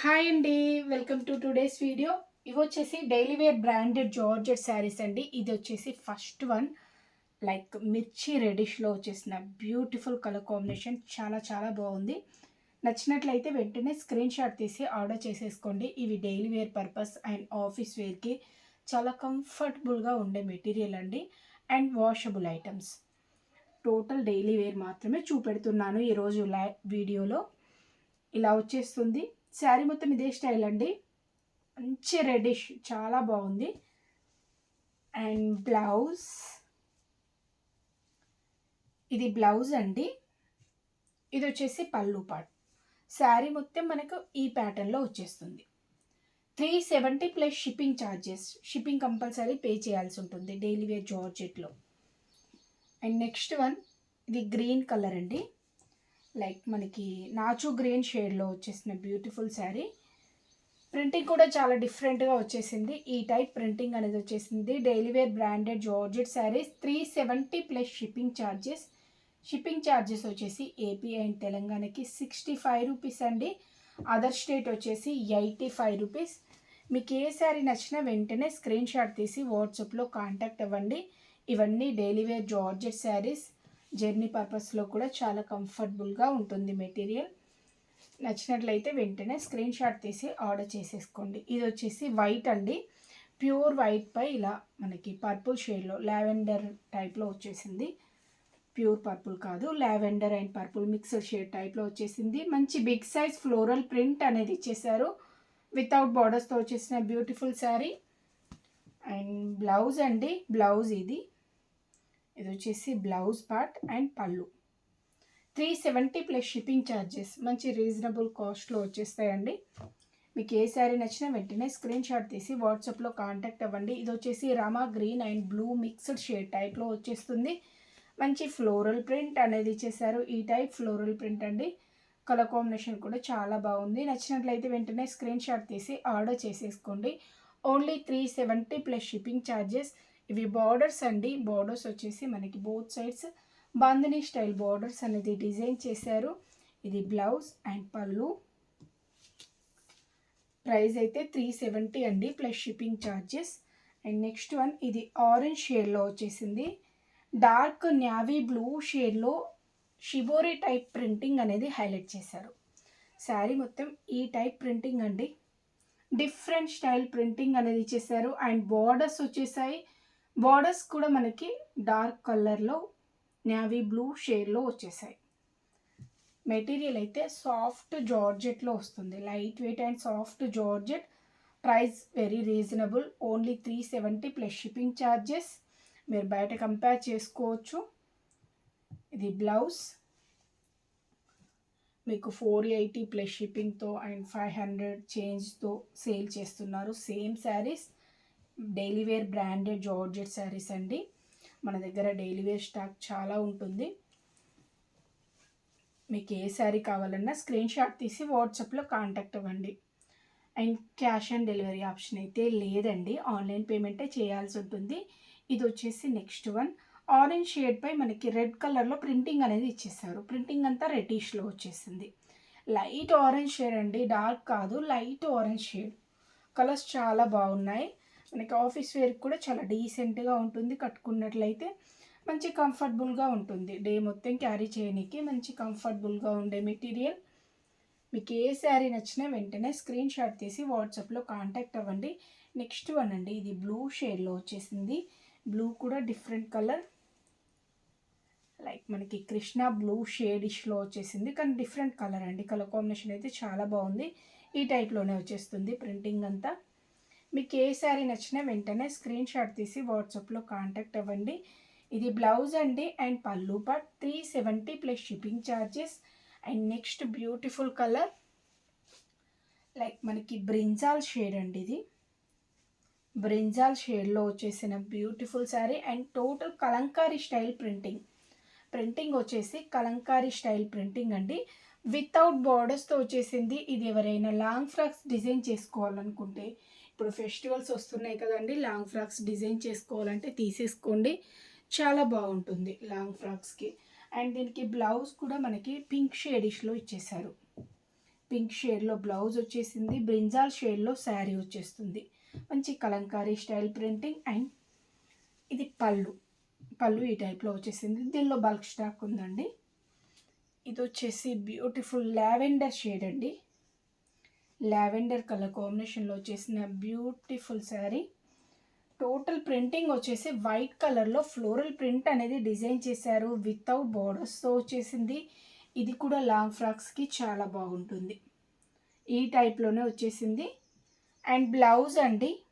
Hi అండి welcome to today's video. ఇవి వచ్చేసి daily wear branded georgette saris అండి. ఇది వచ్చేసి ఫస్ట్ వన్. లైక్ మిర్చి రెడిష్లో వచ్చేసిన బ్యూటిఫుల్ కలర్ కాంబినేషన్ చాలా చాలా బాగుంది. నచ్చినట్లయితే వెంటనే స్క్రీన్ షాట్ తీసి ఆర్డర్ చేసేసుకోండి. ఇవి daily wear purpose and office వేర్కి చాలా కంఫర్టబుల్గా ఉండే మెటీరియల్ అండి. And washable items. Total daily wear మాత్రమే చూపెడుతున్నాను ఈరోజు లై వీడియోలో. ఇలా వచ్చేస్తుంది. శారీ మొత్తం ఇదే స్టైల్ అండి. మంచి రెడిష్ చాలా బాగుంది. And blouse. ఇది బ్లౌజ్ అండి. ఇది వచ్చేసి పళ్ళు పాట్. శారీ మొత్తం మనకు ఈ ప్యాటర్న్లో వచ్చేస్తుంది. Three seventy plus shipping charges shipping compulsory pay చేయాల్సి ఉంటుంది డైలీ వేర్ జార్జెట్లో. అండ్ నెక్స్ట్ వన్ ఇది గ్రీన్ కలర్ అండి. లైక్ మనకి నాచు గ్రీన్ షేడ్లో వచ్చేసిన బ్యూటిఫుల్ శారీ. ప్రింటింగ్ కూడా చాలా డిఫరెంట్గా వచ్చేసింది. ఈ టైప్ ప్రింటింగ్ అనేది వచ్చేసింది. Daily wear branded georgette saris three seventy plus shipping charges shipping charges వచ్చేసి ఏపీ అండ్ తెలంగాణకి సిక్స్టీ ఫైవ్ రూపీస్ అండి. అదర్ స్టేట్ వచ్చేసి ఎయిటీ ఫైవ్ రూపీస్. మీకు ఏ శారీ నచ్చినా వెంటనే స్క్రీన్ షాట్ తీసి వాట్సాప్లో కాంటాక్ట్ అవ్వండి. ఇవన్నీ daily wear georgette saris. Journey పర్పస్లో కూడా చాలా కంఫర్టబుల్గా ఉంటుంది మెటీరియల్. నచ్చినట్లయితే వెంటనే స్క్రీన్ షాట్ తీసి ఆర్డర్ చేసేసుకోండి. ఇది వచ్చేసి వైట్ అండి. ప్యూర్ వైట్ పై ఇలా మనకి పర్పుల్ షేడ్లో లావెండర్ టైప్లో వచ్చేసింది. ప్యూర్ పర్పుల్ కాదు lavender and purple mixed shade టైప్లో వచ్చేసింది. మంచి బిగ్ సైజ్ ఫ్లోరల్ ప్రింట్ అనేది ఇచ్చేసారు. వితౌట్ బార్డర్స్తో వచ్చేసిన బ్యూటిఫుల్ శారీ. అండ్ బ్లౌజ్ అండి బ్లౌజ్ ఇది. ఇది వచ్చేసి blouse part and pallu. Three seventy plus shipping charges మంచి రీజనబుల్ కాస్ట్లో వచ్చేస్తాయండి. మీకు ఏ శారీ నచ్చినా వెంటనే స్క్రీన్ షాట్ తీసి వాట్సాప్లో కాంటాక్ట్ అవ్వండి. ఇది వచ్చేసి Rama green and blue mixed shade టైప్లో వచ్చేస్తుంది. మంచి ఫ్లోరల్ ప్రింట్ అనేది ఇచ్చేసారు ఈ టైప్ ఫ్లోరల్ ప్రింట్ అండి. కలర్ కాంబినేషన్ కూడా చాలా బాగుంది. నచ్చినట్లయితే వెంటనే స్క్రీన్ షాట్ తీసి ఆర్డర్ చేసేసుకోండి. Only three seventy plus shipping charges ఇవి బార్డర్స్ అండి. బార్డర్స్ వచ్చేసి మనకి both sides bandhani style borders అనేది డిజైన్ చేశారు. ఇది బ్లౌజ్ అండ్ పళ్ళు. ప్రైస్ అయితే త్రీ సెవెంటీ అండి plus shipping charges and next one ఇది ఆరెంజ్ షేడ్లో వచ్చేసింది. డార్క్ న్యావీ బ్లూ షేడ్లో షిబోరి టైప్ ప్రింటింగ్ అనేది హైలైట్ చేశారు. శారీ మొత్తం ఈ టైప్ ప్రింటింగ్ అండి. డిఫరెంట్ స్టైల్ ప్రింటింగ్ అనేది చేశారు. అండ్ బార్డర్స్ వచ్చేసాయి. బార్డర్స్ కూడా మనకి డార్క్ కలర్లో నావీ బ్లూ షేడ్లో వచ్చేసాయి. మెటీరియల్ అయితే సాఫ్ట్ జార్జెట్లో వస్తుంది. Light weight and soft georgette price very reasonable only three seventy plus shipping charges మీరు బయట కంపేర్ చేసుకోవచ్చు. ఇది బ్లౌజ్ మీకు ఫోర్ ఎయిటీ ప్లస్ షిప్పింగ్తో అండ్ ఫైవ్ హండ్రెడ్ చేంజ్తో సేల్ చేస్తున్నారు. Same saris daily wear branded georgette saris అండి. మన దగ్గర డైలీ వేర్ స్టాక్ చాలా ఉంటుంది. మీకు ఏ శారీ కావాలన్నా స్క్రీన్ షాట్ తీసి వాట్సాప్లో కాంటాక్ట్ అవ్వండి. And cash on delivery option అయితే లేదండి. ఆన్లైన్ పేమెంటే చేయాల్సి ఉంటుంది. ఇది వచ్చేసి నెక్స్ట్ వన్. ఆరెంజ్ షేడ్పై మనకి రెడ్ కలర్లో ప్రింటింగ్ అనేది ఇచ్చేసారు. ప్రింటింగ్ అంతా రెడ్డిష్లో వచ్చేసింది. లైట్ ఆరెంజ్ షేడ్ అండి. డార్క్ కాదు లైట్ ఆరెంజ్ షేడ్. కలర్స్ చాలా బాగున్నాయి. మనకి ఆఫీస్ వేర్కి కూడా చాలా డీసెంట్గా ఉంటుంది కట్టుకున్నట్లయితే మంచి కంఫర్టబుల్గా ఉంటుంది. డే మొత్తం క్యారీ చేయడానికి మంచి కంఫర్టబుల్గా ఉండే మెటీరియల్. మీకు ఏ శారీ నచ్చినా వెంటనే స్క్రీన్ షాట్ తీసి వాట్సాప్లో కాంటాక్ట్ అవ్వండి. నెక్స్ట్ వన్ అండి ఇది బ్లూ షేడ్లో వచ్చేసింది. బ్లూ కూడా డిఫరెంట్ కలర్. లైక్ మనకి కృష్ణ బ్లూ షేడిష్లో వచ్చేసింది కానీ డిఫరెంట్ కలర్ అండి. కలర్ కాంబినేషన్ అయితే చాలా బాగుంది. ఈ టైప్లోనే వచ్చేస్తుంది ప్రింటింగ్ అంతా. మీకు ఏ శారీ నచ్చినా వెంటనే స్క్రీన్ షాట్ తీసి వాట్సాప్లో కాంటాక్ట్ అవ్వండి. ఇది బ్లౌజ్ అండి and pallu part three seventy plus shipping charges and next beautiful colour. Like మనకి బ్రింజాల్ షేడ్ అండి ఇది. బ్రింజాల్ షేడ్లో వచ్చేసిన beautiful sari and total kalamkari style printing. Printing వచ్చేసి కలంకారీ స్టైల్ ప్రింటింగ్ అండి. వితౌట్ బార్డర్స్తో వచ్చేసింది. ఇది ఎవరైనా లాంగ్ ఫ్రాక్స్ డిజైన్ చేసుకోవాలనుకుంటే ఇప్పుడు ఫెస్టివల్స్ వస్తున్నాయి కదండి లాంగ్ ఫ్రాక్స్ డిజైన్ చేసుకోవాలంటే తీసేసుకోండి. చాలా బాగుంటుంది లాంగ్ ఫ్రాక్స్కి. అండ్ దీనికి బ్లౌజ్ కూడా మనకి పింక్ షేడిష్లో ఇచ్చేసారు పింక్ షేడ్లో బ్లౌజ్ వచ్చేసింది బ్రింజాల్ షేడ్లో శారీ వచ్చేస్తుంది. మంచి కలంకారీ స్టైల్ ప్రింటింగ్ అండ్ ఇది పళ్ళు. పళ్ళు ఈ టైప్లో వచ్చేసింది. దీనిలో బల్క్ స్టాక్ ఉందండి. ఇది వచ్చేసి బ్యూటిఫుల్ లావెండర్ షేడ్ అండి. లావెండర్ కలర్ కాంబినేషన్లో వచ్చేసిన బ్యూటిఫుల్ శారీ. టోటల్ ప్రింటింగ్ వచ్చేసి వైట్ కలర్లో ఫ్లోరల్ ప్రింట్ అనేది డిజైన్ చేశారు. వితౌట్ బార్డర్స్తో వచ్చేసింది. ఇది కూడా లాంగ్ ఫ్రాక్స్కి చాలా బాగుంటుంది. ఈ టైప్లోనే వచ్చేసింది. అండ్ బ్లౌజ్ అండి.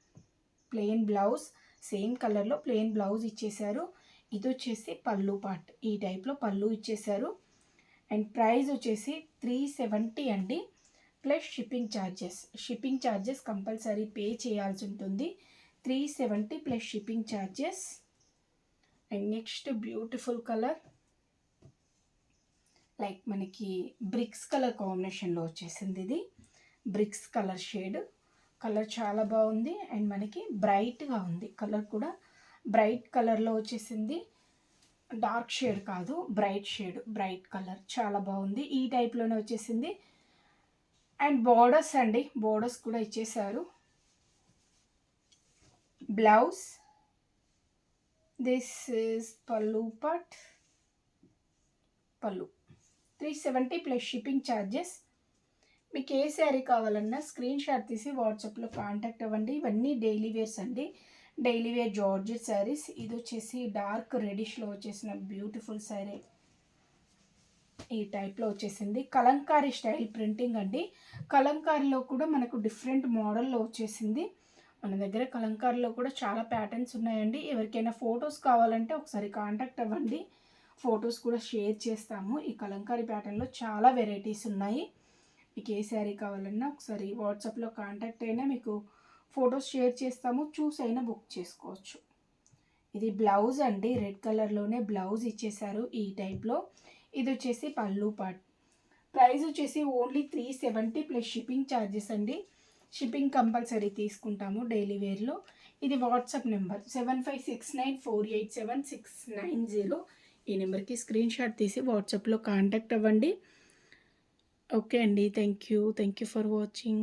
Plain blouse. సేమ్ కలర్లో ప్లెయిన్ బ్లౌజ్ ఇచ్చేశారు. ఇది వచ్చేసి పళ్ళు పార్ట్. ఈ టైప్లో పళ్ళు ఇచ్చేశారు. అండ్ ప్రైస్ వచ్చేసి త్రీ సెవెంటీ అండి. Plus shipping charges. Shipping charges compulsory pay చేయాల్సి ఉంటుంది. Three seventy plus shipping charges. And next beautiful colour. Like మనకి బ్రిక్స్ కలర్ కాంబినేషన్లో వచ్చేసింది ఇది. Bricks colour shade. కలర్ చాలా బాగుంది. అండ్ మనకి బ్రైట్గా ఉంది కలర్ కూడా. బ్రైట్ కలర్లో వచ్చేసింది. డార్క్ షేడ్ కాదు బ్రైట్ షేడ్ బ్రైట్ కలర్. చాలా బాగుంది. ఈ టైప్లోనే వచ్చేసింది. అండ్ బోర్డర్స్ అండి. బోర్డర్స్ కూడా ఇచ్చేసారు. Blouse. This is pallu part. Pallu three seventy plus shipping charges మీకు ఏ శారీ కావాలన్నా స్క్రీన్ షాట్ తీసి వాట్సాప్లో కాంటాక్ట్ అవ్వండి. ఇవన్నీ డైలీ వేర్స్ అండి. Daily wear georgette saris. ఇది వచ్చేసి డార్క్ రెడిష్లో వచ్చేసిన బ్యూటిఫుల్ శారీ. ఈ టైప్లో వచ్చేసింది. కలంకారీ స్టైల్ ప్రింటింగ్ అండి. కలంకారీలో కూడా మనకు డిఫరెంట్ మోడల్లో వచ్చేసింది. మన దగ్గర కలంకారీలో కూడా చాలా ప్యాటర్న్స్ ఉన్నాయండి. ఎవరికైనా ఫొటోస్ కావాలంటే ఒకసారి కాంటాక్ట్ అవ్వండి. ఫొటోస్ కూడా షేర్ చేస్తాము. ఈ కలంకారీ ప్యాటర్న్లో చాలా వెరైటీస్ ఉన్నాయి. మీకు ఏ శారీ కావాలన్నా ఒకసారి వాట్సాప్లో కాంటాక్ట్ అయినా మీకు ఫొటోస్ షేర్ చేస్తాము. చూసి అయినా బుక్ చేసుకోవచ్చు. ఇది బ్లౌజ్ అండి. రెడ్ కలర్లోనే బ్లౌజ్ ఇచ్చేశారు ఈ టైప్లో ఇది వచ్చేసి పళ్ళు పాట్ ప్రైస్ వచ్చేసి only three seventy plus shipping charges అండి. షిప్పింగ్ కంపల్సరీ తీసుకుంటాము డైలీ వేర్లో. ఇది WhatsApp number seven five six nine four eight seven six nine zero. ఈ నెంబర్కి స్క్రీన్ షాట్ తీసి వాట్సాప్లో కాంటాక్ట్ అవ్వండి. ఓకే అండి. Thank you. Thank you for watching.